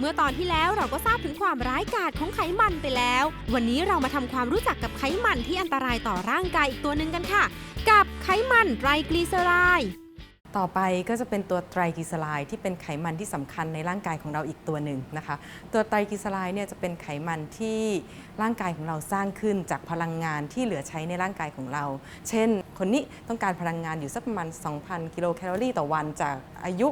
เมื่อตอนที่แล้วเราก็ทราบถึงความร้ายกาจของไขมันไปแล้ว วันนี้เรามาทำความรู้จักกับไขมันที่อันตรายต่อร่างกายอีกตัวหนึ่งกันค่ะ กับไขมันไตรกลีเซอไรด์ต่อไปก็จะเป็นตัวไตรกลีเซอไรด์ที่เป็นไขมันที่สำคัญในร่างกายของเราอีกตัวหนึ่งนะคะ ตัวไตรกลีเซอไรด์เนี่ยจะเป็นไขมันที่ร่างกายของเราสร้างขึ้นจากพลังงานที่เหลือใช้ในร่างกายของเรา เช่น คนนี้ต้องการพลังงานอยู่สักประมาณ 2,000 กิโลแคลอรี่ต่อวันจากอายุ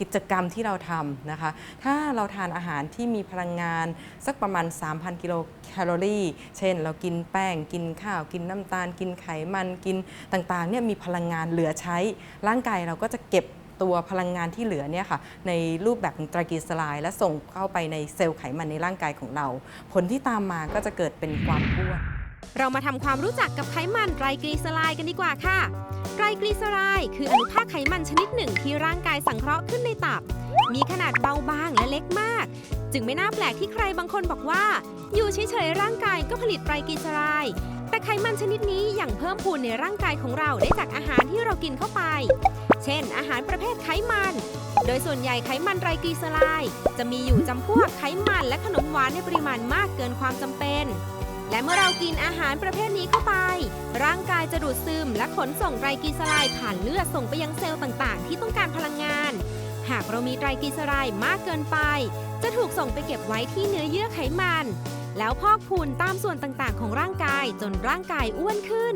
กิจกรรมที่เราทำนะคะ ถ้าเราทานอาหารที่มีพลังงานสักประมาณ 3,000 กิโลแคลอรี่ เช่น เรากินแป้ง กินข้าว กินน้ำตาล กินไขมัน กินต่างๆ เนี่ยมีพลังงานเหลือใช้ ร่างกายเราก็จะเก็บตัวพลังงานที่เหลือเนี่ยค่ะในรูปแบบของตรกลีเซอไรด์และส่งเข้าไปในเซลล์ไขมันในร่างกายของเรา ผลที่ตามมาก็จะเกิดเป็นความอ้วน เรามาทำความรู้จักกับไขมันไตรกลีเซอไรด์กันดีกว่าค่ะ ไตรกลีเซอไรด์คืออนุภาคไขมันชนิดหนึ่งที่ร่างกายสังเคราะห์ขึ้นในตับ มีขนาดเบาบางและเล็กมาก จึงไม่น่าแปลกที่ใครบางคนบอกว่า อยู่เฉยๆร่างกายก็ผลิตไตรกลีเซอไรด์แต่ไขมันชนิดนี้ยังเพิ่มพูนในร่างกายของเราได้จากอาหารที่เรากินเข้าไป เช่น อาหารประเภทไขมัน โดยส่วนใหญ่ไขมันไตรกลีเซอไรด์จะมีอยู่จำพวกไขมันและขนมหวานในปริมาณมากเกินความจำเป็น และเมื่อเรากินอาหารประเภทนี้เข้าไป ร่างกายจะดูดซึม และขนส่งไตรกลีเซอไรด์ผ่านเลือดส่งไปยังเซลล์ต่างๆ ที่ต้องการพลังงาน หากเรามีไตรกลีเซอไรด์มากเกินไป จะถูกส่งไปเก็บไว้ที่เนื้อเยื่อไขมัน แล้วพอกพูนตามส่วนต่างๆ ของร่างกายจนร่างกายอ้วนขึ้น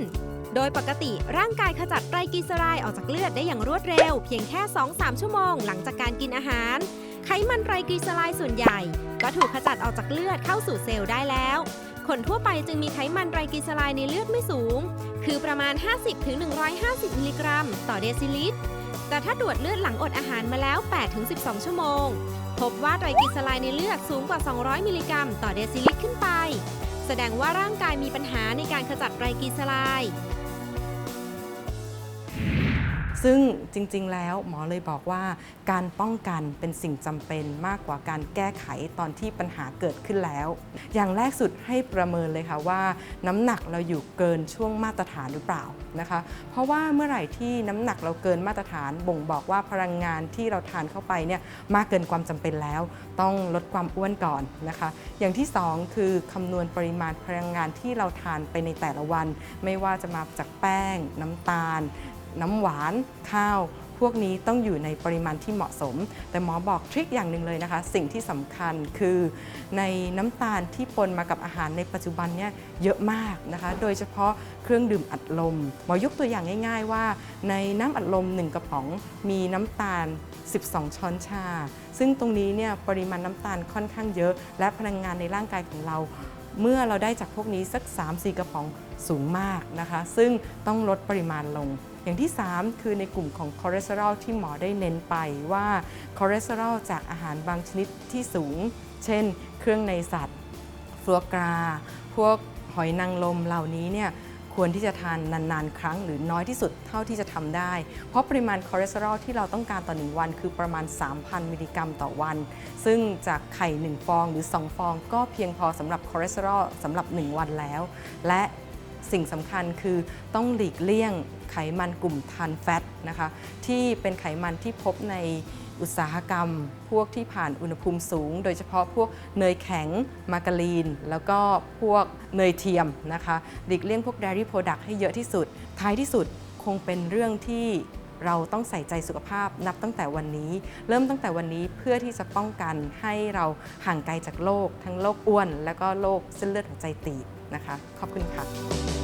โดยปกติร่างกายขจัดไตรกลีเซอไรด์ออกจากเลือดได้อย่างรวดเร็ว เพียงแค่ 2-3 ชั่วโมง หลังจากการกินอาหาร ไขมันไตรกลีเซอไรด์ส่วนใหญ่ ก็ถูกขจัดออกจากเลือดเข้าสู่เซลล์ได้แล้ว คนทั่วไปจึงมีไขมันไตรกลีเซอไรด์ในเลือดไม่สูง คือประมาณ 50-150 มิลลิกรัม ต่อเดซิลิตร แต่ถ้าตรวจเลือดหลังอดอาหารมาแล้ว 8-12 ชั่วโมง พบว่าไตรกลีเซอไรด์ในเลือดสูงกว่า 200 มิลลิกรัม ต่อเดซิลิตรขึ้นไป แสดงว่าร่างกายมีปัญหาในการขจัดไตรกลีเซอไรด์ ซึ่งจริงๆ แล้วหมอเลยบอกว่า การป้องกันเป็นสิ่งจำเป็นมากกว่าการแก้ไขตอนที่ปัญหาเกิดขึ้นแล้ว อย่างแรกสุดให้ประเมินเลยค่ะว่า น้ำหนักเราอยู่เกินช่วงมาตรฐานหรือเปล่านะคะ เพราะว่าเมื่อไหร่ที่น้ำหนักเราเกินมาตรฐาน บ่งบอกว่าพลังงานที่เราทานเข้าไปเนี่ยมากเกินความจำเป็นแล้ว ต้องลดความอ้วนก่อนนะคะ อย่างที่สองคือคำนวณปริมาณพลังงานที่เราทานไปในแต่ละวัน ไม่ว่าจะมาจากแป้ง น้ำตาล น้ำหวาน ข้าว พวกนี้ต้องอยู่ในปริมาณที่เหมาะสม แต่หมอบอกทริคอย่างหนึ่งเลยนะคะ สิ่งที่สำคัญคือในน้ำตาลที่ปนมากับอาหารในปัจจุบันเนี่ยเยอะมากนะคะ โดยเฉพาะเครื่องดื่มอัดลม หมอยกตัวอย่างง่าย ๆ ว่า ในน้ำอัดลม 1 กระป๋องมีน้ำตาล 12 ช้อนชา ซึ่งตรงนี้เนี่ยปริมาณน้ำตาลค่อนข้างเยอะ และพลังงานในร่างกายของเรา เมื่อเราได้จากพวกนี้สัก 3-4 กระป๋องสูงมากนะคะ ซึ่งต้องลดปริมาณลง อย่างที่ 3 คือในกลุ่มของคอเลสเตอรอลที่หมอได้เน้นไปว่าคอเลสเตอรอลจากอาหารบางชนิดที่สูง เช่น เครื่องในสัตว์ฟลัวกรา พวกหอยนางรมเหล่านี้เนี่ยควรที่จะทานนานๆ ครั้งหรือน้อยที่สุดเท่าที่จะทำได้ เพราะปริมาณคอเลสเตอรอลที่เราต้องการต่อ1วัน คือประมาณ 3,000 มิลลิกรัมต่อวัน ซึ่งจากไข่ 1 ฟองหรือ 2 ฟอง ก็เพียงพอสำหรับคอเลสเตอรอลสำหรับ 1 วันแล้ว และ สิ่งสำคัญคือต้องหลีกเลี่ยงไขมันกลุ่มทานแฟตนะคะที่เป็นไขมันที่พบในอุตสาหกรรม พวกที่ผ่านอุณหภูมิสูง โดยเฉพาะพวกเนยแข็ง มาการีน แล้วก็พวกเนยเทียมนะคะหลีกเลี่ยงพวก dairy product ให้เยอะที่สุด ท้ายที่สุดคงเป็นเรื่องที่เราต้องใส่ใจสุขภาพนับตั้งแต่วันนี้ เริ่มตั้งแต่วันนี้เพื่อที่จะป้องกันให้เราห่างไกลจากโรคทั้งโรคอ้วน แล้วก็โรคเส้นเลือดหัวใจตีบ นะคะ ขอบคุณค่ะ